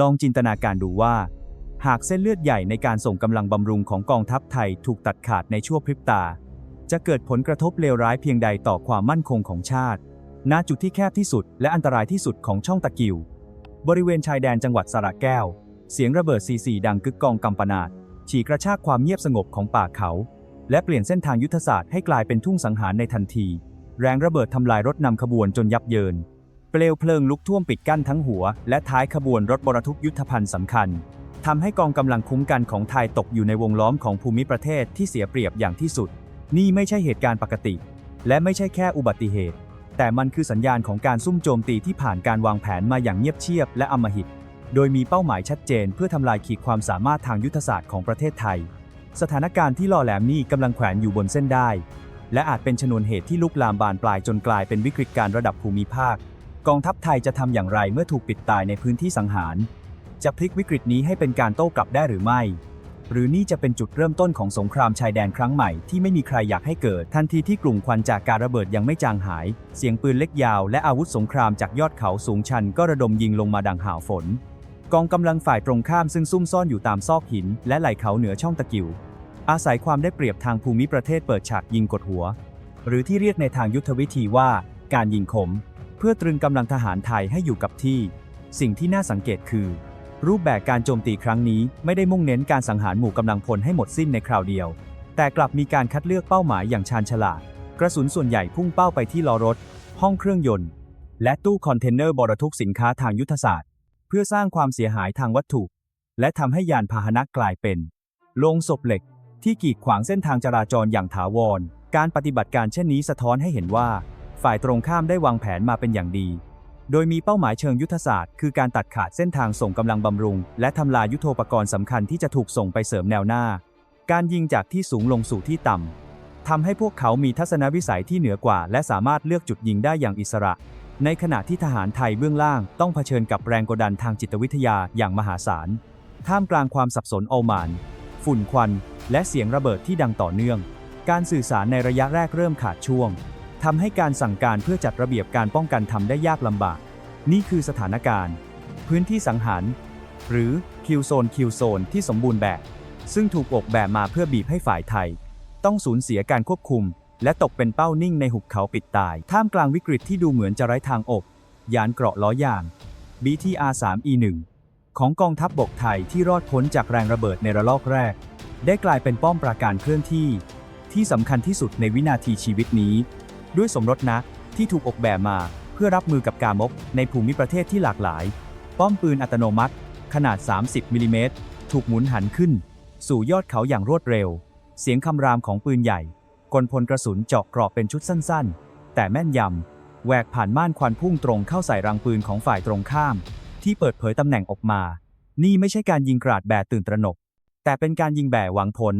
ลองจินตนาการดูว่า หากเส้นเลือดใหญ่ในการส่งกำลังบำรุงของกองทัพไทยถูกตัดขาดในชั่วพริบตา จะเกิดผลกระทบเลวร้ายเพียงใดต่อความมั่นคงของชาติ ณ จุดที่แคบที่สุดและอันตรายที่สุดของช่องตะกิว บริเวณชายแดนจังหวัดสระแก้ว เสียงระเบิดซีซีดังกึกกองกำปนาตฉีกกระชากความเงียบสงบของป่าเขา และเปลี่ยนเส้นทางยุทธศาสตร์ให้กลายเป็นทุ่งสังหารในทันที แรงระเบิดทำลายรถนำขบวนจนยับเยิน เปลวเพลิงลุกท่วมปิดกั้นทั้งหัว และท้ายขบวนรถบรรทุกยุทธภัณฑ์สำคัญทำให้กองกำลังคุ้มกันของไทยตกอยู่ในวงล้อมของภูมิประเทศที่เสียเปรียบอย่างที่สุด นี่ไม่ใช่เหตุการณ์ปกติ และไม่ใช่แค่อุบัติเหตุ แต่มันคือสัญญาณของการซุ่มโจมตีที่ผ่านการวางแผนมาอย่างเงียบเชียบและอำมหิต โดยมีเป้าหมายชัดเจนเพื่อทำลายขีดความสามารถทางยุทธศาสตร์ของประเทศไทย สถานการณ์ที่ล่อแหลมนี่กำลังแขวนอยู่บนเส้นได้ และอาจเป็นชนวนเหตุที่ลุกลามบานปลายจนกลายเป็นวิกฤตการระดับภูมิภาค กองทัพไทยจะทำอย่างไรเมื่อถูกปิดตายในพื้นที่สังหาร จะพลิกวิกฤตนี้ให้เป็นการโต้กลับได้หรือไม่ หรือนี่จะเป็นจุดเริ่มต้นของสงครามชายแดนครั้งใหม่ที่ไม่มีใครอยากให้เกิด ทันทีที่กลุ่มควันจากการระเบิดยังไม่จางหาย เสียงปืนเล็กยาวและอาวุธสงครามจากยอดเขาสูงชันก็ระดมยิงลงมาดังหาวฝน กองกำลังฝ่ายตรงข้ามซึ่งซุ่มซ่อนอยู่ตามซอกหิน และไหล่เขาเหนือช่องตะกิว อาศัยความได้เปรียบทางภูมิประเทศเปิดฉากยิงกดหัว หรือที่เรียกในทางยุทธวิธีว่า การยิงขม เพื่อตรึงกำลังทหารไทยให้อยู่กับที่ สิ่งที่น่าสังเกตคือ รูปแบบการโจมตีครั้งนี้ไม่ได้มุ่งเน้นการสังหารหมู่กำลังพลให้หมดสิ้นในคราวเดียว แต่กลับมีการคัดเลือกเป้าหมายอย่างชาญฉลาด กระสุนส่วนใหญ่พุ่งเป้าไปที่ล้อรถ ห้องเครื่องยนต์ และตู้คอนเทนเนอร์บรรทุกสินค้าทางยุทธศาสตร์ เพื่อสร้างความเสียหายทางวัตถุ และทำให้ยานพาหนะกลายเป็นโลงศพเหล็ก ที่กีดขวางเส้นทางจราจรอย่างถาวร การปฏิบัติการเช่นนี้สะท้อนให้เห็นว่า ฝ่ายตรงข้ามได้วางแผนมาเป็นอย่างดี โดยมีเป้าหมายเชิงยุทธศาสตร์ คือการตัดขาดเส้นทางส่งกำลังบำรุง และทำลายยุทโธปกรณ์สำคัญที่จะถูกส่งไปเสริมแนวหน้า การยิงจากที่สูงลงสู่ที่ต่ำทำให้พวกเขามีทัศนวิสัยที่เหนือกว่า และสามารถเลือกจุดยิงได้อย่างอิสระ ในขณะที่ทหารไทยเบื้องล่าง ต้องเผชิญกับแรงกดดันทางจิตวิทยาอย่างมหาศาล ท่ามกลางความสับสนโอมาน ฝุ่นควัน และเสียงระเบิดที่ดังต่อเนื่อง การสื่อสารในระยะแรกเริ่มขาดช่วง ทำให้การสั่งการเพื่อจัดระเบียบการป้องกันทำได้ยากลำบาก นี่คือสถานการณ์ พื้นที่สังหาร หรือคิวโซนคิวโซนที่สมบูรณ์แบบ ซึ่งถูกออกแบบมาเพื่อบีบให้ฝ่ายไทย ต้องสูญเสียการควบคุม และตกเป็นเป้านิ่งในหุบเขาปิดตาย ท่ามกลางวิกฤตที่ดูเหมือนจะไร้ทางออกยานเกราะล้อยาง BTR-3E1 ของกองทัพบบกไทยที่รอดพ้นจากแรงระเบิดในระลอกแรก ได้กลายเป็นป้อมปราการเคลื่อนที่ ที่สำคัญที่สุดในวินาทีชีวิตนี้ ด้วยสมรสนะ ที่ถูกออกแบบมาเพื่อรับมือกับการมกในภูมิประเทศที่หลากหลาย ป้อมปืนอัตโนมัติ ขนาด 30มิลิเมตรถูกหมุนหันขึ้น สู่ยอดเขาอย่างรวดเร็ว เสียงคำรามของปืนใหญ่ กลพลกระสุนเจาะเกราะเป็นชุดสั้นๆ แต่แม่นยำแหวกผ่านม่านควันพุ่งตรงเข้าใส่รังปืนของฝ่ายตรงข้าม ที่เปิดเผยตำแหน่งออกมา นี่ไม่ใช่การยิงกราดแบบตื่นตระหนก แต่เป็นการยิงแบบหวังผล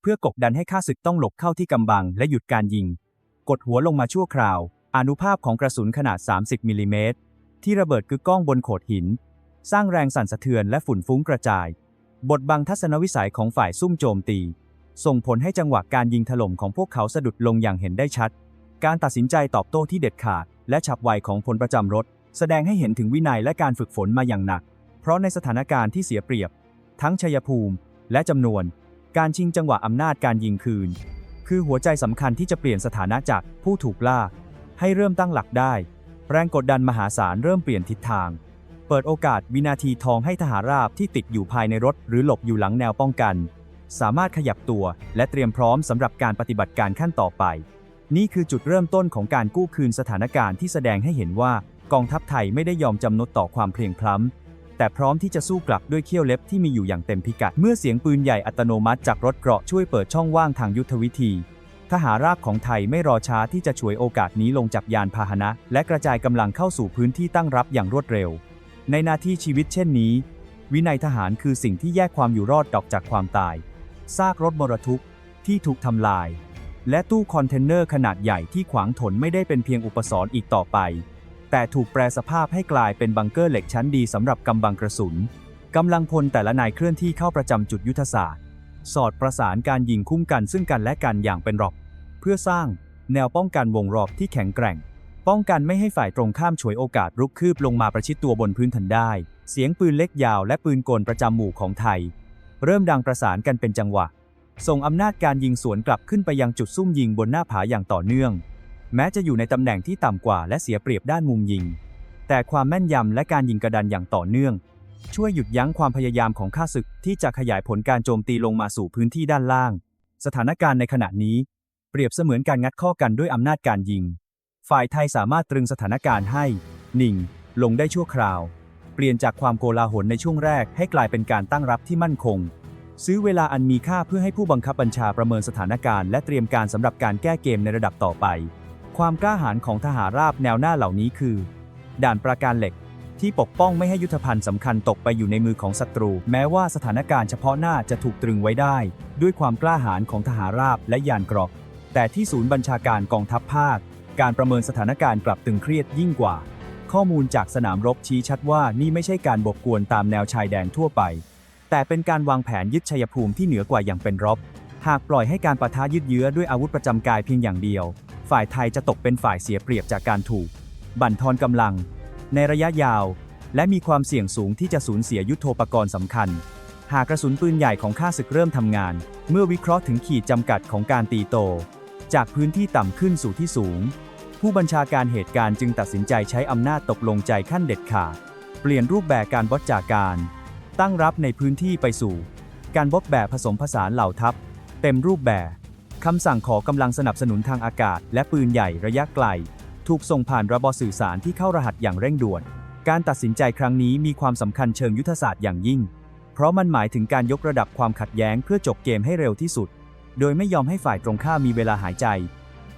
เพื่อกดดันให้ข้าศึกต้องหลบเข้าที่กำบังและหยุดการยิง กดหัวลงมาชั่วคราว อนุภาพของกระสุนขนาด 30 มิลลิเมตรที่ระเบิดกึกก้องบนโขดหิน สร้างแรงสั่นสะเทือนและฝุ่นฟุ้งกระจาย บทบังทัศนวิสัยของฝ่ายซุ่มโจมตี ส่งผลให้จังหวะการยิงถล่มของพวกเขาสะดุดลงอย่างเห็นได้ชัด การตัดสินใจตอบโต้ที่เด็ดขาด และฉับไวของพลประจำรถ แสดงให้เห็นถึงวินัยและการฝึกฝนมาอย่างหนัก เพราะในสถานการณ์ที่เสียเปรียบ ทั้งชัยภูมิ และจำนวน การชิงจังหวะอำนาจการยิงคืน คือหัวใจสำคัญที่จะเปลี่ยนสถานะจากผู้ถูกล่า ให้เริ่มตั้งหลักได้ แรงกดดันมหาศาลเริ่มเปลี่ยนทิศทาง เปิดโอกาสวินาทีทองให้ทหารราบที่ติดอยู่ภายในรถ หรือหลบอยู่หลังแนวป้องกัน สามารถขยับตัว และเตรียมพร้อมสำหรับการปฏิบัติการขั้นต่อไป นี่คือจุดเริ่มต้นของการกู้คืนสถานการณ์ที่แสดงให้เห็นว่ากองทัพไทยไม่ได้ยอมจำนนต่อความเพลียงพล้ำ แต่พร้อมที่จะสู้กลับด้วยเขี้ยวเล็บที่มีอยู่อย่างเต็มพิกัด เมื่อเสียงปืนใหญ่อัตโนมัติจากรถเกราะช่วยเปิดช่องว่างทางยุทธวิธี ทหารราบของไทยไม่รอช้าที่จะฉวยโอกาสนี้ลงจากยานพาหนะ และกระจายกำลังเข้าสู่พื้นที่ตั้งรับอย่างรวดเร็ว ในนาทีชีวิตเช่นนี้ วินัยทหารคือสิ่งที่แยกความอยู่รอดออกจากความตาย ซากรถมรทุกที่ถูกทำลาย และตู้คอนเทนเนอร์ขนาดใหญ่ที่ขวางถนนไม่ได้เป็นเพียงอุปสรรคอีกต่อไป แต่ถูกแปลสภาพให้กลายเป็นบังเกอร์เหล็กชั้นดีสำหรับกำบังกระสุนกำลังพลแต่ละนายเคลื่อนที่เข้าประจำจุดยุทธศาสตร์ สอดประสานการยิงคุ้มกันซึ่งกันและกันอย่างเป็นรอบ เพื่อสร้างแนวป้องกันวงรอบที่แข็งแกร่ง ป้องกันไม่ให้ฝ่ายตรงข้ามฉวยโอกาสรุกคืบลงมาประชิดตัวบนพื้นทันได้ เสียงปืนเล็กยาวและปืนกลประจำหมู่ของไทย เริ่มดังประสานกันเป็นจังหวะ ส่งอำนาจการยิงสวนกลับขึ้นไปยังจุดซุ่มยิงบนหน้าผาอย่างต่อเนื่อง แม้จะอยู่ในตำแหน่งที่ต่ำกว่าและเสียเปรียบด้านมุมยิง แต่ความแม่นยำและการยิงกระดันอย่างต่อเนื่อง ช่วยหยุดยั้งความพยายามของข้าศึกที่จะขยายผลการโจมตีลงมาสู่พื้นที่ด้านล่าง สถานการณ์ในขณะนี้ เปรียบเสมือนการงัดข้อกันด้วยอำนาจการยิง ฝ่ายไทยสามารถตรึงสถานการณ์ให้นิ่ง ลงได้ชั่วคราว เปลี่ยนจากความโกลาหลในช่วงแรกให้กลายเป็นการตั้งรับที่มั่นคง ซื้อเวลาอันมีค่าเพื่อให้ผู้บังคับบัญชาประเมินสถานการณ์และเตรียมการสำหรับการแก้เกมในระดับต่อไป ความกล้าหาญของทหารราบแนวหน้าเหล่านี้คือ ด่านประการเหล็กที่ปกป้องไม่ให้ยุทธภัณฑ์สำคัญตกไปอยู่ในมือของศัตรู แม้ว่าสถานการณ์เฉพาะหน้าจะถูกตรึงไว้ได้ ด้วยความกล้าหาญของทหารราบและยานเกรอกแต่ที่ศูนย์บัญชาการกองทัพภาค การประเมินสถานการณ์กลับตึงเครียดยิ่งกว่า ข้อมูลจากสนามรบชี้ชัดว่านี่ไม่ใช่การบกวนตามแนวชายแดนทั่วไป แต่เป็นการวางแผนยึดชัยภูมิที่เหนือกว่าอย่างเป็นรบ หากปล่อยให้การปะทะยืดเยื้อด้วยอาวุธประจำกายเพียงอย่างเดียว ฝ่ายไทยจะตกเป็นฝ่ายเสียเปรียบจากการถูก บั่นทอนกำลัง ในระยะยาว และมีความเสี่ยงสูงที่จะสูญเสียยุทโธปกรณ์สำคัญ หากกระสุนปืนใหญ่ของข้าศึกเริ่มทำงาน เมื่อวิเคราะห์ถึงขีดจำกัดของการตีโต จากพื้นที่ต่ำขึ้นสู่ที่สูง ผู้บัญชาการเหตุการณ์จึงตัดสินใจใช้อำนาจตกลงใจขั้นเด็ดขาดเปลี่ยนรูปแบบการบดจาการ ตั้งรับในพื้นที่ไปสู่ การบดแบบผสมผสานเหล่าทัพ เต็มรูปแบบ คำสั่งขอกำลังสนับสนุนทางอากาศ และปืนใหญ่ระยะไกล ถูกส่งผ่านระบบสื่อสารที่เข้ารหัสอย่างเร่งด่วน การตัดสินใจครั้งนี้มีความสำคัญเชิงยุทธศาสตร์อย่างยิ่ง เพราะมันหมายถึงการยกระดับความขัดแย้งเพื่อจบเกมให้เร็วที่สุด โดยไม่ยอมให้ฝ่ายตรงข้ามมีเวลาหายใจ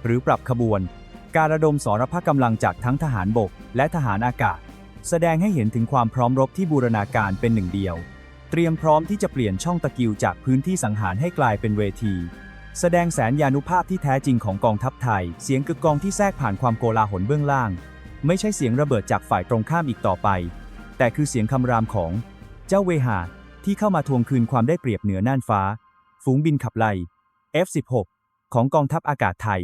หรือปรับขบวน การระดมสรพกำลังจากทั้งทหารบก และทหารอากาศ แสดงให้เห็นถึงความพร้อมรบที่บูรณาการเป็นหนึ่งเดียว เตรียมพร้อมที่จะเปลี่ยนช่องตะกิวจากพื้นที่สังหารให้กลายเป็นเวที แสดงแสนยานุภาพที่แท้จริงของกองทัพไทย เสียงกึกกองที่แทรกผ่านความโกลาหลเบื้องล่าง ไม่ใช่เสียงระเบิดจากฝ่ายตรงข้ามอีกต่อไป แต่คือเสียงคำรามของ เจ้าเวหาที่เข้ามาทวงคืนความได้เปรียบเหนือน่านฟ้า ฝูงบินขับไล่ F-16 ของกองทัพอากาศไทย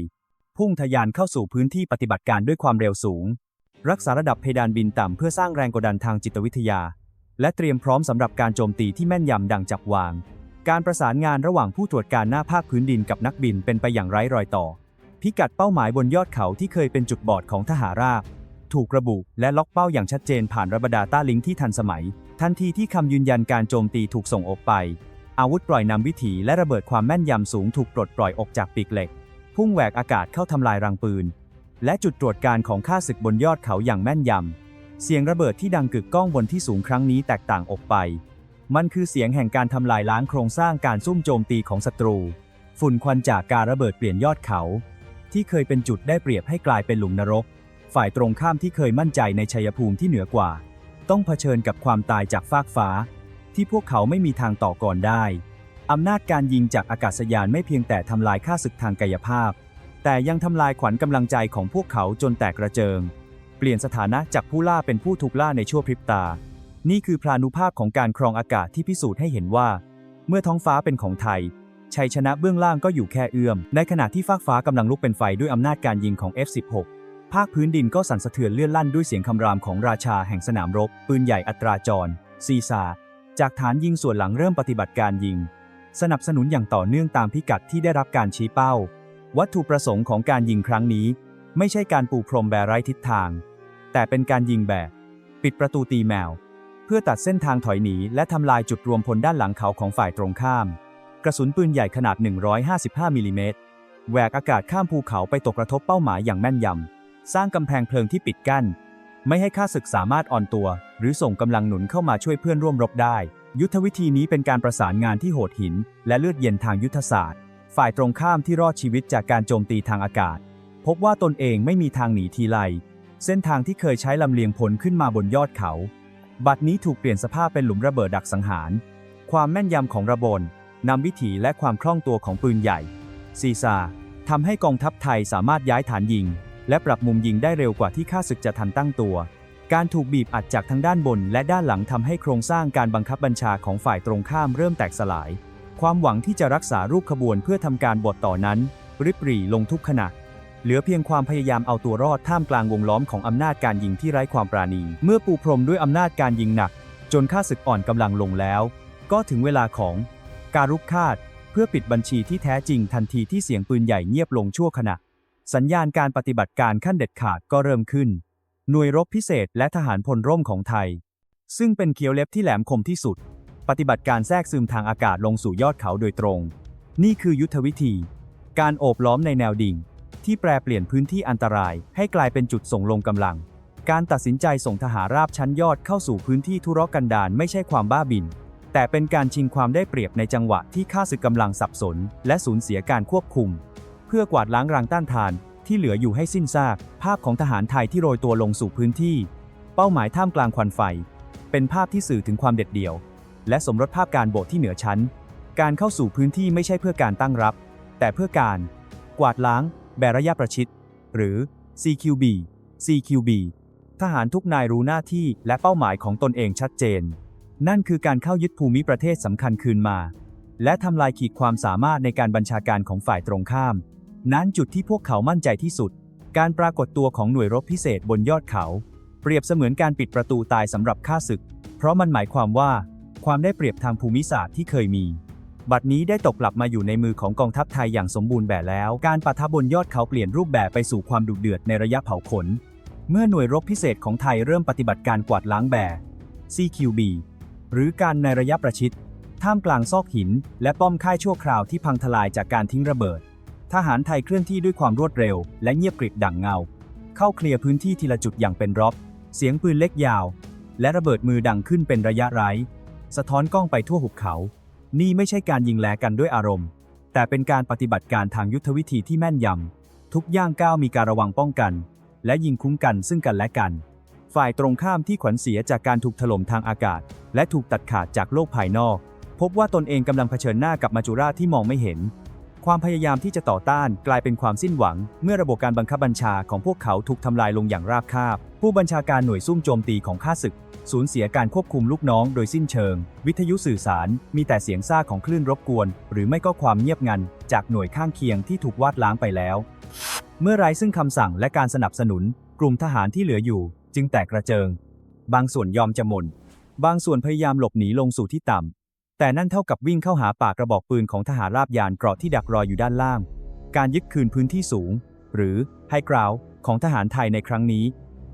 พุ่งทะยานเข้าสู่พื้นที่ปฏิบัติการด้วยความเร็วสูง รักษาระดับเพดานบินต่ำเพื่อสร้างแรงกดดันทางจิตวิทยา และเตรียมพร้อมสำหรับการโจมตีที่แม่นยำดังจับวาง การประสานงานระหว่างผู้ตรวจการหน้าภาคพื้นดินกับนักบินเป็นไปอย่างไร้รอยต่อ พิกัดเป้าหมายบนยอดเขาที่เคยเป็นจุดบอดของทหารราบ ถูกระบุและล็อกเป้าอย่างชัดเจนผ่านระบดาต้าลิงก์ที่ทันสมัย ทันทีที่คำยืนยันการโจมตีถูกส่งออกไป อาวุธปล่อยนำวิถีและระเบิดความแม่นยำสูงถูกปลดปล่อยออกจากปีกเหล็ก พุ่งแหวกอากาศเข้าทำลายรังปืน และจุดตรวจการของข้าศึกบนยอดเขาอย่างแม่นยำเสียงระเบิดที่ดังกึกก้องบนที่สูงครั้งนี้แตกต่างออกไป มันคือเสียงแห่งการทำลายล้างโครงสร้างการซุ่มโจมตีของศัตรู ฝุ่นควันจากการระเบิดเปลี่ยนยอดเขา ที่เคยเป็นจุดได้เปรียบให้กลายเป็นหลุมนรก ฝ่ายตรงข้ามที่เคยมั่นใจในชัยภูมิที่เหนือกว่า ต้องเผชิญกับความตายจากฟากฟ้า ที่พวกเขาไม่มีทางต่อกรได้อำนาจการยิงจากอากาศยานไม่เพียงแต่ทำลายค่าศึกทางกายภาพ แต่ยังทำลายขวัญกำลังใจของพวกเขาจนแตกกระเจิง เปลี่ยนสถานะจากผู้ล่าเป็นผู้ถูกล่าในชั่วพริบตา นี่คือพลานุภาพของการครองอากาศที่พิสูจน์ให้เห็นว่า เมื่อท้องฟ้าเป็นของไทย ชัยชนะเบื้องล่างก็อยู่แค่เอื้อม ในขณะที่ฟากฟ้ากำลังลุกเป็นไฟด้วยอำนาจการยิงของ F16 ภาคพื้นดินก็สั่นสะเทือนเลื่อนลั่นด้วยเสียงคำรามของราชาแห่งสนามรบ ปืนใหญ่อัตราจร ซีซาจากฐานยิงส่วนหลังเริ่มปฏิบัติการยิง สนับสนุนอย่างต่อเนื่องตามพิกัดที่ได้รับการชี้เป้า วัตถุประสงค์ของการยิงครั้งนี้ ไม่ใช่การปูพรมแบไร้ทิศทาง แต่เป็นการยิงแบบ ปิดประตูตีแมว พื่อตัดเส้นทางถอยหนีและทำลายจุดรวมพลด้านหลังเขาของฝ่ายตรงข้าม กระสุนปืนใหญ่ขนาด 155 มิลลิเมตรแหวกอากาศข้ามภูเขาไปตกกระทบเป้าหมายอย่างแม่นยำ สร้างกำแพงเพลิงที่ปิดกั้น ไม่ให้ข้าศึกสามารถอ่อนตัว หรือส่งกำลังหนุนเข้ามาช่วยเพื่อนร่วมรบได้ ยุทธวิธีนี้เป็นการประสานงานที่โหดหิน และเลือดเย็นทางยุทธศาสตร์ ฝ่ายตรงข้ามที่รอดชีวิตจากการโจมตีทางอากาศ พบว่าตนเองไม่มีทางหนีทีไลเส้นทางที่เคยใช้ลำเลียงพลขึ้นมาบนยอดเขา บัดนี้ถูกเปลี่ยนสภาพเป็นหลุมระเบิดดักสังหาร ความแม่นยำของระบนนำวิถีและความคล่องตัวของปืนใหญ่ ซีซาทำให้กองทัพไทยสามารถย้ายฐานยิง และปรับมุมยิงได้เร็วกว่าที่ข้าศึกจะทันตั้งตัว การถูกบีบอัดจากทั้งด้านบน และด้านหลังทำให้โครงสร้างการบังคับบัญชาของฝ่ายตรงข้ามเริ่มแตกสลาย ความหวังที่จะรักษารูปขบวนเพื่อทำการบทต่อนั้น ริบหรี่ลงทุกขณะ เหลือเพียงความพยายามเอาตัวรอดท่ามกลางวงล้อมของอำนาจการยิงที่ไร้ความปราณี เมื่อปูพรมด้วยอำนาจการยิงหนัก จนค่าศึกอ่อนกำลังลงแล้ว ก็ถึงเวลาของการรุกคาดเพื่อปิดบัญชีที่แท้จริงทันทีที่เสียงปืนใหญ่เงียบลงชั่วขณะ สัญญาณการปฏิบัติการขั้นเด็ดขาดก็เริ่มขึ้น หน่วยรบพิเศษและทหารพลร่มของไทย ซึ่งเป็นเคียวเล็บที่แหลมคมที่สุด ปฏิบัติการแทรกซึมทางอากาศลงสู่ยอดเขาโดยตรง นี่คือยุทธวิธี การโอบล้อมในแนวดิ่ง ที่แปรเปลี่ยนพื้นที่อันตราย ให้กลายเป็นจุดส่งลงกำลัง การตัดสินใจส่งทหารราบชั้นยอดเข้าสู่พื้นที่ทุรกันดารไม่ใช่ความบ้าบิน แต่เป็นการชิงความได้เปรียบในจังหวะที่ข้าศึกกำลังสับสน และสูญเสียการควบคุม เพื่อกวาดล้างรังต้านทานที่เหลืออยู่ให้สิ้นซาก ภาพของทหารไทยที่โรยตัวลงสู่พื้นที่ เป้าหมายท่ามกลางควันไฟ เป็นภาพที่สื่อถึงความเด็ดเดี่ยว และสมรสภาพการโบกที่เหนือชั้น การเข้าสู่พื้นที่ไม่ใช่เพื่อการตั้งรับ แต่เพื่อการ กวาดล้าง แบระยะประชิด หรือ CQB CQB ทหารทุกนายรู้หน้าที่และเป้าหมายของตนเองชัดเจน นั่นคือการเข้ายึดภูมิประเทศสำคัญคืนมา และทำลายขีดความสามารถในการบัญชาการของฝ่ายตรงข้าม นั้นจุดที่พวกเขามั่นใจที่สุด การปรากฏตัวของหน่วยรบพิเศษบนยอดเขา เปรียบเสมือนการปิดประตูตายสำหรับข้าศึก เพราะมันหมายความว่า ความได้เปรียบทางภูมิศาสตร์ที่เคยมี บัดนี้ได้ตกกลับมาอยู่ในมือของกองทัพไทยอย่างสมบูรณ์แบบแล้ว การปะทะบนยอดเขาเปลี่ยนรูปแบบไปสู่ความดุเดือดในระยะเผาขน เมื่อหน่วยรบพิเศษของไทยเริ่มปฏิบัติการกวาดล้างแบ CQB หรือการในระยะประชิด ท่ามกลางซอกหิน และป้อมค่ายชั่วคราวที่พังทลายจากการทิ้งระเบิด ทหารไทยเคลื่อนที่ด้วยความรวดเร็ว และเงียบกริบดั่งเงา เข้าเคลียร์พื้นที่ทีละจุดอย่างเป็นรอบ เสียงปืนเล็กยาว และระเบิดมือดังขึ้นเป็นระยะไร้ สะท้อนกล้องไปทั่วหุบเขา นี่ไม่ใช่การยิงแลกันด้วยอารมณ์ แต่เป็นการปฏิบัติการทางยุทธวิธีที่แม่นยำ ทุกย่างก้าวมีการระวังป้องกัน และยิงคุ้มกันซึ่งกันและกัน ฝ่ายตรงข้ามที่ขวัญเสียจากการถูกถล่มทางอากาศ และถูกตัดขาดจากโลกภายนอก พบว่าตนเองกำลังเผชิญหน้ากับมัจจุราชที่มองไม่เห็น ความพยายามที่จะต่อต้านกลายเป็นความสิ้นหวัง เมื่อระบบการบังคับบัญชาของพวกเขาถูกทำลายลงอย่างราบคาบ ผู้บัญชาการหน่วยซุ่มโจมตีของข้าศึก สูญเสียการควบคุมลูกน้องโดยสิ้นเชิง วิทยุสื่อสาร มีแต่เสียงซ่าของคลื่นรบกวน หรือไม่ก็ความเงียบงัน จากหน่วยข้างเคียงที่ถูกวาดล้างไปแล้ว เมื่อไร้ซึ่งคำสั่งและการสนับสนุน กลุ่มทหารที่เหลืออยู่ จึงแตกกระเจิง บางส่วนยอมจะหม่นบางส่วนพยายามหลบหนีลงสู่ที่ต่ำ แต่นั่นเท่ากับวิ่งเข้าหาปากกระบอกปืนของทหารราบยานเกราะที่ดักรออยู่ด้านล่าง การยึดคืนพื้นที่สูง หรือไฮกราวของทหารไทยในครั้งนี้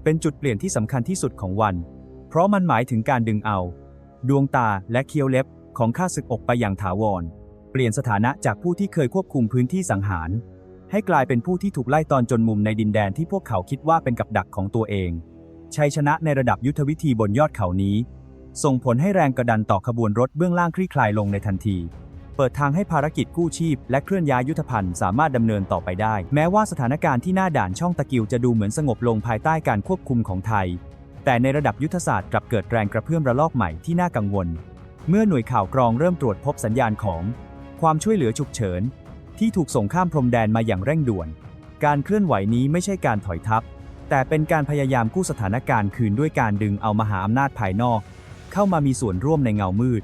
เป็นจุดเปลี่ยนที่สำคัญที่สุดของวัน ราะมันหมายถึงการดึงเอา ดวงตาและเคียวเล็บของข้าศึกออกไปอย่างถาวร เปลี่ยนสถานะจากผู้ที่เคยควบคุมพื้นที่สังหาร ให้กลายเป็นผู้ที่ถูกไล่ตอนจนมุมในดินแดนที่พวกเขาคิดว่าเป็นกับดักของตัวเอง ชัยชนะในระดับยุทธวิธีบนยอดเขานี้ ส่งผลให้แรงกระดันต่อขบวนรถเบื้องล่างคลี่คลายลงในทันทีเปิดทางให้ภารกิจกู้ชีพ และเคลื่อนย้ายยุทธภัณฑ์สามารถดำเนินต่อไปได้ แม้ว่าสถานการณ์ที่หน้าด่านช่องตะกิวจะดูเหมือนสงบลงภายใต้การควบคุมของไทย แต่ในระดับยุทธศาสตร์กลับเกิดแรงกระเพื่อมระลอกใหม่ที่น่ากังวล เมื่อหน่วยข่าวกรองเริ่มตรวจพบสัญญาณของความช่วยเหลือฉุกเฉิน ที่ถูกส่งข้ามพรมแดนมาอย่างเร่งด่วน การเคลื่อนไหวนี้ไม่ใช่การถอยทัพ แต่เป็นการพยายามกู้สถานการณ์คืนด้วยการดึงเอามหาอำนาจภายนอก เข้ามามีส่วนร่วมในเงามืด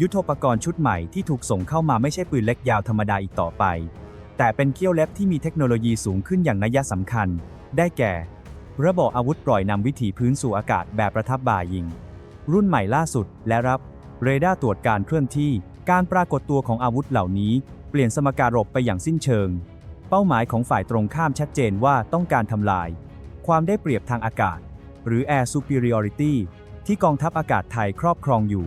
ยุทโธปกรณ์ชุดใหม่ที่ถูกส่งเข้ามาไม่ใช่ปืนเล็กยาวธรรมดาอีกต่อไป แต่เป็นเขี้ยวเล็บที่มีเทคโนโลยีสูงขึ้นอย่างนัยสำคัญ ได้แก่ ระบบอาวุธปล่อยนำวิถีพื้นสู่อากาศแบบประทับบ่ายิง รุ่นใหม่ล่าสุดและรับ เรดาร์ตรวจการเคลื่อนที่ การปรากฏตัวของอาวุธเหล่านี้ เปลี่ยนสมการบไปอย่างสิ้นเชิง เป้าหมายของฝ่ายตรงข้ามชัดเจนว่าต้องการทำลาย ความได้เปรียบทางอากาศ หรือ Air Superiority ที่กองทัพอากาศไทยครอบครองอยู่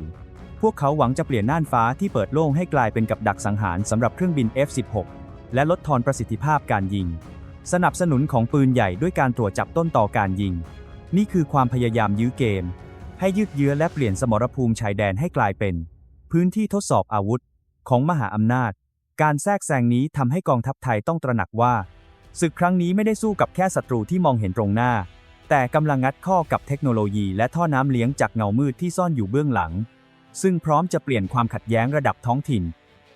พวกเขาหวังจะเปลี่ยนน่านฟ้าที่เปิดโล่งให้กลายเป็นกับดักสังหารสำหรับเครื่องบิน F-16 และลดทอนประสิทธิภาพการยิง สนับสนุนของปืนใหญ่ด้วยการตรวจจับต้นต่อการยิง นี่คือความพยายามยื้อเกม ให้ยืดเยื้อและเปลี่ยนสมรภูมิชายแดนให้กลายเป็น พื้นที่ทดสอบอาวุธ ของมหาอำนาจ การแทรกแซงนี้ทำให้กองทัพไทยต้องตระหนักว่าศึกครั้งนี้ไม่ได้สู้กับแค่ศัตรูที่มองเห็นตรงหน้า แต่กำลังงัดข้อกับเทคโนโลยีและท่อน้ำเลี้ยงจากเงามืดที่ซ่อนอยู่เบื้องหลัง ซึ่งพร้อมจะเปลี่ยนความขัดแย้งระดับท้องถิ่น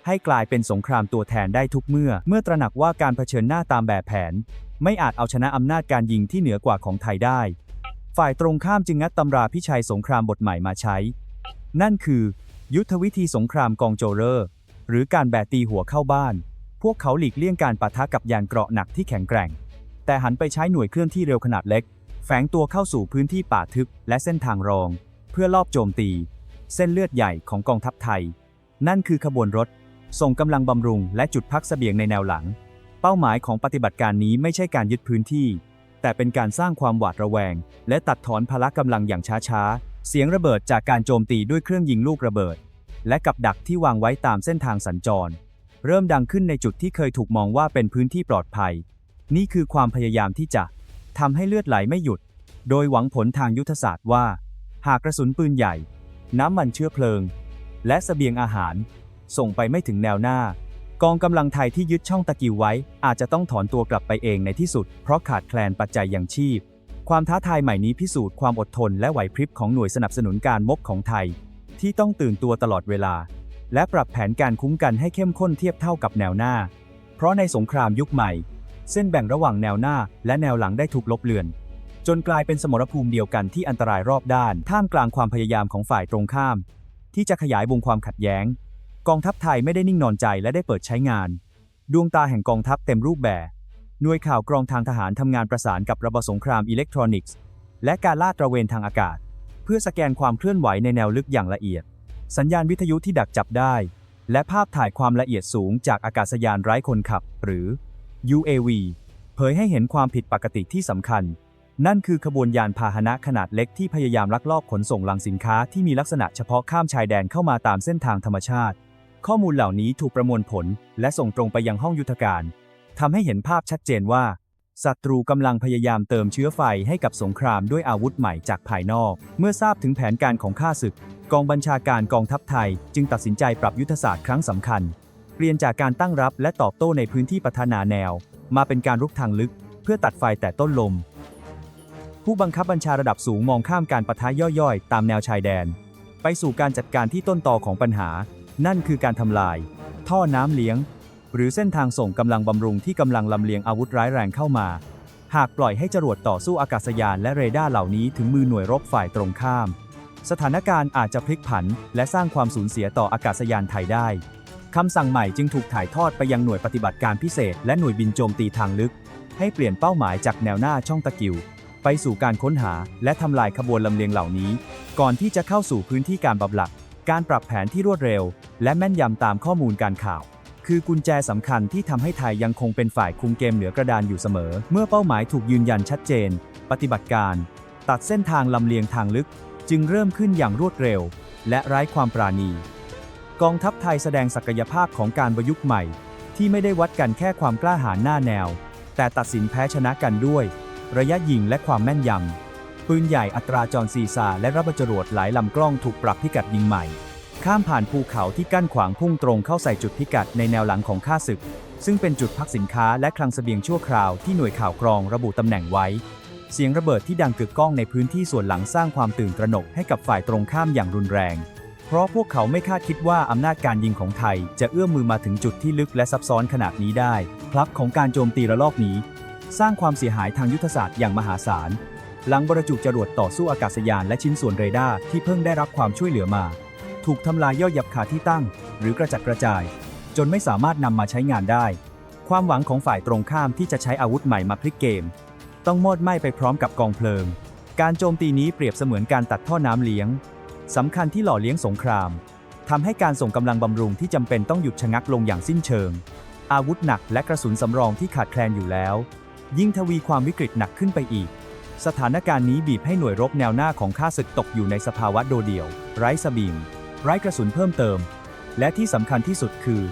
ให้กลายเป็นสงครามตัวแทนได้ทุกเมื่อ เมื่อตระหนักว่าการเผชิญหน้าตามแบบแผน ไม่อาจเอาชนะอำนาจการยิงที่เหนือกว่าของไทยได้ ฝ่ายตรงข้ามจึงงัดตำราพิชัยสงครามบทใหม่มาใช้ นั่นคือ ยุทธวิธีสงครามกองโจเรอร์ หรือการแบตีหัวเข้าบ้าน พวกเขาหลีกเลี่ยงการปะทะกับยานเกราะหนักที่แข็งแกร่ง แต่หันไปใช้หน่วยเคลื่อนที่เร็วขนาดเล็ก แฝงตัวเข้าสู่พื้นที่ป่าทึบและเส้นทางรอง เพื่อลอบโจมตี เส้นเลือดใหญ่ของกองทัพไทย นั่นคือขบวนรถ ส่งกำลังบำรุงและจุดพักเสบียงในแนวหลัง เป้าหมายของปฏิบัติการนี้ไม่ใช่การยึดพื้นที่ แต่เป็นการสร้างความหวาดระแวง และตัดถอนพละกำลังอย่างช้าๆ เสียงระเบิดจากการโจมตีด้วยเครื่องยิงลูกระเบิด และกับดักที่วางไว้ตามเส้นทางสัญจร เริ่มดังขึ้นในจุดที่เคยถูกมองว่าเป็นพื้นที่ปลอดภัย นี่คือความพยายามที่จะทำให้เลือดไหลไม่หยุด โดยหวังผลทางยุทธศาสตร์ว่า หากกระสุนปืนใหญ่ น้ำมันเชื้อเพลิง และเสบียงอาหาร ส่งไปไม่ถึงแนวหน้า กองกำลังไทยที่ยึดช่องตะกิวไว้ อาจจะต้องถอนตัวกลับไปเองในที่สุด เพราะขาดแคลนปัจจัยยังชีพ ความท้าทายใหม่นี้พิสูจน์ความอดทนและไหวพริบของหน่วยสนับสนุนการมบของไทย ที่ต้องตื่นตัวตลอดเวลา และปรับแผนการคุ้มกันให้เข้มข้นเทียบเท่ากับแนวหน้า เพราะในสงครามยุคใหม่ เส้นแบ่งระหว่างแนวหน้า และแนวหลังได้ถูกลบเลือนจนกลายเป็นสมรภูมิเดียวกันที่อันตรายรอบด้าน ท่ามกลางความพยายามของฝ่ายตรงข้าม ที่จะขยายวงความขัดแย้ง กองทัพไทยไม่ได้นิ่งนอนใจและได้เปิดใช้งาน ดวงตาแห่งกองทัพเต็มรูปแบบ หน่วยข่าวกรองทางทหารทำงานประสานกับระบบสงครามอิเล็กทรอนิกส์ และการลาดตระเวนทางอากาศ เพื่อสแกนความเคลื่อนไหวในแนวลึกอย่างละเอียด สัญญาณวิทยุที่ดักจับได้ และภาพถ่ายความละเอียดสูงจากอากาศยานไร้คนขับ หรือ UAV เผยให้เห็นความผิดปกติที่สำคัญ นั่นคือขบวนยานพาหนะขนาดเล็กที่พยายามลักลอบขนส่งลังสินค้าที่มีลักษณะเฉพาะข้ามชายแดนเข้ามาตามเส้นทางธรรมชาติ ข้อมูลเหล่านี้ถูกประมวลผลและส่งตรงไปยังห้องยุทธการทำให้เห็นภาพชัดเจนว่าศัตรูกำลังพยายามเติมเชื้อไฟให้กับสงครามด้วยอาวุธใหม่จากภายนอก เมื่อทราบถึงแผนการของข้าศึก กองบัญชาการกองทัพไทย จึงตัดสินใจปรับยุทธศาสตร์ครั้งสำคัญ เปลี่ยนจากการตั้งรับและตอบโต้ในพื้นที่ปะทนาแนว มาเป็นการรุกทางลึก เพื่อตัดไฟแต่ต้นลม ผู้บังคับบัญชาระดับสูงมองข้ามการปะทะย่อยๆ ตามแนวชายแดน ไปสู่การจัดการที่ต้นตอของปัญหา นั่นคือการทำลาย ท่อน้ำเลี้ยง หรือเส้นทางส่งกำลังบำรุงที่กำลังลำเลียงอาวุธร้ายแรงเข้ามา หากปล่อยให้จรวดต่อสู้อากาศยานและเรดาร์เหล่านี้ถึงมือหน่วยรบฝ่ายตรงข้าม สถานการณ์อาจจะพลิกผัน และสร้างความสูญเสียต่ออากาศยานไทยได้คำสั่งใหม่จึงถูกถ่ายทอดไปยังหน่วยปฏิบัติการพิเศษ และหน่วยบินโจมตีทางลึก ให้เปลี่ยนเป้าหมายจากแนวหน้าช่องตะกิว ไปสู่การค้นหา และทำลายขบวนลำเลียงเหล่านี้ ก่อนที่จะเข้าสู่พื้นที่การบำบัด การปรับแผนที่รวดเร็ว และแม่นยำตามข้อมูลการข่าว คือกุญแจสำคัญที่ทำให้ไทยยังคงเป็นฝ่ายคุมเกมเหนือกระดานอยู่เสมอ เมื่อเป้าหมายถูกยืนยันชัดเจน ปฏิบัติการ ตัดเส้นทางลำเลียงทางลึก จึงเริ่มขึ้นอย่างรวดเร็ว และไร้ความปราณี กองทัพไทยแสดงศักยภาพของการประยุกต์ใหม่ ที่ไม่ได้วัดกันแค่ความกล้าหาญหน้าแนว แต่ตัดสินแพ้ชนะกันด้วย ระยะยิงและความแม่นยำ ปืนใหญ่อัตราจรซีซาและระเบิดจรวดหลายลำกล้องถูกปรับพิกัดยิงใหม่ ข้ามผ่านภูเขาที่กั้นขวางพุ่งตรงเข้าใส่จุดพิกัดในแนวหลังของข้าศึก ซึ่งเป็นจุดพักสินค้าและคลังเสบียงชั่วคราวที่หน่วยข่าวกรองระบุตำแหน่งไว้ เสียงระเบิดที่ดังกึกก้องในพื้นที่ส่วนหลังสร้างความตื่นตระหนกให้กับฝ่ายตรงข้ามอย่างรุนแรง เพราะพวกเขาไม่คาดคิดว่าอำนาจการยิงของไทย จะเอื้อมมือมาถึงจุดที่ลึกและซับซ้อนขนาดนี้ได้พลับของการโจมตีระลอกนี้ สร้างความเสียหายทางยุทธศาสตร์อย่างมหาศาล หลังบรรจุจรวดต่อสู้อากาศยานและชิ้นส่วนเรดาร์ที่เพิ่งได้รับความช่วยเหลือมา ถูกทำลายย่อยยับขาที่ตั้ง หรือกระจัดกระจาย จนไม่สามารถนำมาใช้งานได้ ความหวังของฝ่ายตรงข้ามที่จะใช้อาวุธใหม่มาพลิกเกม ต้องมอดไหม้ไปพร้อมกับกองเพลิง การโจมตีนี้เปรียบเสมือนการตัดท่อน้ำเลี้ยงสำคัญที่หล่อเลี้ยงสงครามทำให้การส่งกำลังบำรุงที่จำเป็นต้องหยุดชะงักลงอย่างสิ้นเชิง อาวุธหนักและกระสุนสำรองที่ขาดแคลนอยู่แล้ว ยิ่งทวีความวิกฤตหนักขึ้นไปอีก สถานการณ์นี้บีบให้หน่วยรบแนวหน้าของข้าศึกตกอยู่ในสภาวะโดดเดี่ยว ไร้สบีมไร้กระสุนเพิ่มเติม และที่สำคัญที่สุดคือ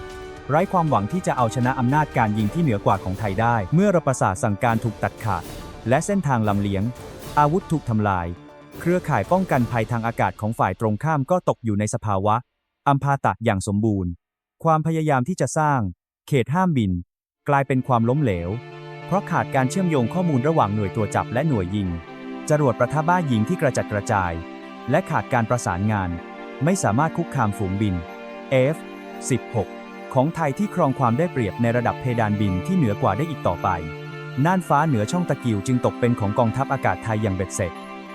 ไร้ความหวังที่จะเอาชนะอำนาจการยิงที่เหนือกว่าของไทยได้ เมื่อระประสาสั่งการถูกตัดขาด และเส้นทางลำเลียง อาวุธถูกทำลาย เครือข่ายป้องกันภัยทางอากาศของฝ่ายตรงข้ามก็ตกอยู่ในสภาวะอัมพาตะอย่างสมบูรณ์ ความพยายามที่จะสร้าง เขตห้ามบิน กลายเป็นความล้มเหลว เพราะขาดการเชื่อมโยงข้อมูลระหว่างหน่วยตัวจับและหน่วยยิง จรวดประทับบ้ายิงที่กระจัดกระจาย และขาดการประสานงาน ไม่สามารถคุกคามฝูงบิน F-16 ของไทยที่ครองความได้เปรียบในระดับเพดานบินที่เหนือกว่าได้อีกต่อไป น่านฟ้าเหนือช่องตะกิวจึงตกเป็นของกองทัพอากาศไทยอย่างเบ็ดเสร็จ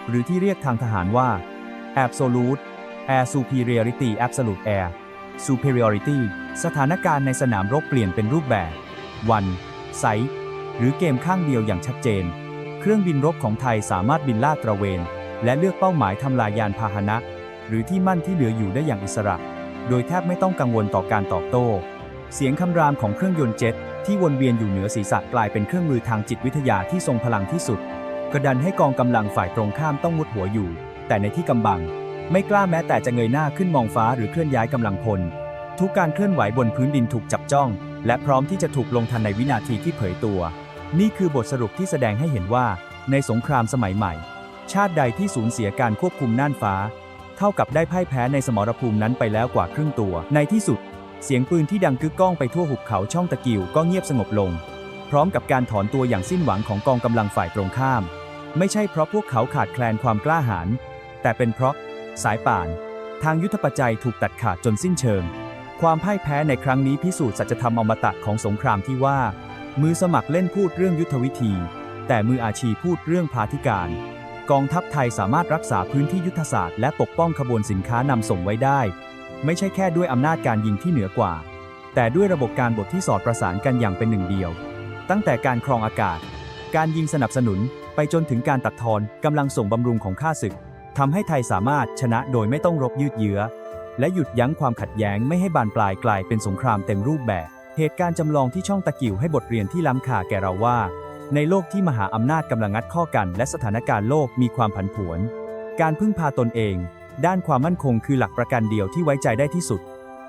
หรือที่เรียกทางทหารว่า Absolute Air Superiority Absolute Air Superiority สถานการณ์ในสนามรบเปลี่ยนเป็นรูปแบบ วันไซ หรือเกมข้างเดียวอย่างชัดเจน เครื่องบินรบของไทยสามารถบินลาดตระเวน และเลือกเป้าหมายทำลายยานพาหนะ หรือที่มั่นที่เหลืออยู่ได้อย่างอิสระ โดยแทบไม่ต้องกังวลต่อการตอบโต้ เสียงคำรามของเครื่องยนต์เจ็ตที่วนเวียนอยู่เหนือศีรษะกลายเป็นเครื่องมือทางจิตวิทยาที่ทรงพลังที่สุด กระดันให้กองกำลังฝ่ายตรงข้ามต้องมุดหัวอยู่ แต่ในที่กำบัง ไม่กล้าแม้แต่จะเงยหน้าขึ้นมองฟ้าหรือเคลื่อนย้ายกำลังพล ทุกการเคลื่อนไหวบนพื้นดินถูกจับจ้อง และพร้อมที่จะถูกลงทันในวินาทีที่เผยตัว นี่คือบทสรุปที่แสดงให้เห็นว่า ในสงครามสมัยใหม่ ชาติใดที่สูญเสียการควบคุมน่านฟ้า เท่ากับได้พ่ายแพ้ในสมรภูมินั้นไปแล้วกว่าครึ่งตัว ในที่สุด เสียงปืนที่ดังกึกก้องไปทั่วหุบเขาช่องตะกิวก็เงียบสงบลง พร้อมกับการถอนตัวอย่างสิ้นหวังของกองกำลังฝ่ายตรงข้าม ไม่ใช่เพราะพวกเขาขาดแคลนความกล้าหาญแต่เป็นเพราะ สายป่าน ทางยุทธปัจจัยถูกตัดขาดจนสิ้นเชิง ความพ่ายแพ้ในครั้งนี้พิสูจน์สัจธรรมอมตะของสงครามที่ว่า มือสมัครเล่นพูดเรื่องยุทธวิธี แต่มืออาชีพพูดเรื่องพาธิการ กองทัพไทยสามารถรักษาพื้นที่ยุทธศาสตร์และปกป้องขบวนสินค้านำส่งไว้ได้ ไม่ใช่แค่ด้วยอำนาจการยิงที่เหนือกว่า แต่ด้วยระบบการบทที่สอดประสานกันอย่างเป็นหนึ่งเดียว ตั้งแต่การครองอากาศ การยิงสนับสนุน ไปจนถึงการตัดทอนกำลังส่งบำรุงของข้าศึกทำให้ไทยสามารถชนะโดยไม่ต้องรบยืดเยื้อ และหยุดยั้งความขัดแย้งไม่ให้บานปลายกลายเป็นสงครามเต็มรูปแบบ เหตุการณ์จำลองที่ช่องตะกิวให้บทเรียนที่ล้ำค่าแก่เราว่า ในโลกที่มหาอำนาจกำลังงัดข้อกันและสถานการณ์โลกมีความผันผวน การพึ่งพาตนเอง ด้านความมั่นคงคือหลักประกันเดียวที่ไว้ใจได้ที่สุด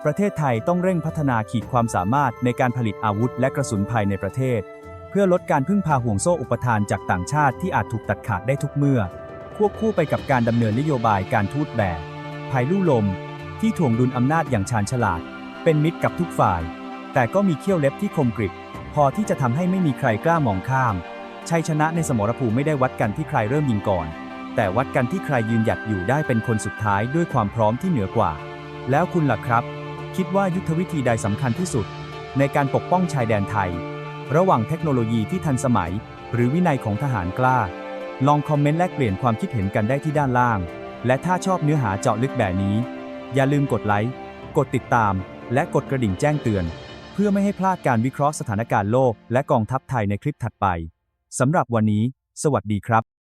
ประเทศไทยต้องเร่งพัฒนาขีดความสามารถในการผลิตอาวุธและกระสุนภายในประเทศ เพื่อลดการพึ่งพาห่วงโซ่อุปทานจากต่างชาติที่อาจถูกตัดขาดได้ทุกเมื่อ ควบคู่ไปกับการดำเนินนโยบายการทูตแบบภายลู่ลม ที่ถ่วงดุลอำนาจอย่างชาญฉลาด เป็นมิตรกับทุกฝ่าย แต่ก็มีเขี้ยวเล็บที่คมกริบ พอที่จะทำให้ไม่มีใครกล้ามองข้าม ชัยชนะในสมรภูมิไม่ได้วัดกันที่ใครเริ่มยิงก่อน แต่วัดกันที่ใครยืนหยัดอยู่ได้เป็นคนสุดท้ายด้วยความพร้อมที่เหนือกว่า แล้วคุณล่ะครับ คิดว่ายุทธวิธีใดสำคัญที่สุด ในการปกป้องชายแดนไทย ระหว่างเทคโนโลยีที่ทันสมัย หรือวินัยของทหารกล้า ลองคอมเมนต์แลกเปลี่ยนความคิดเห็นกันได้ที่ด้านล่าง และถ้าชอบเนื้อหาเจาะลึกแบบนี้ อย่าลืมกดไลค์ กดติดตาม และกดกระดิ่งแจ้งเตือน พื่อไม่ให้พลาดการวิเคราะห์สถานการณ์โลก และกองทัพไทยในคลิปถัดไปสำหรับวันนี้ สวัสดีครับ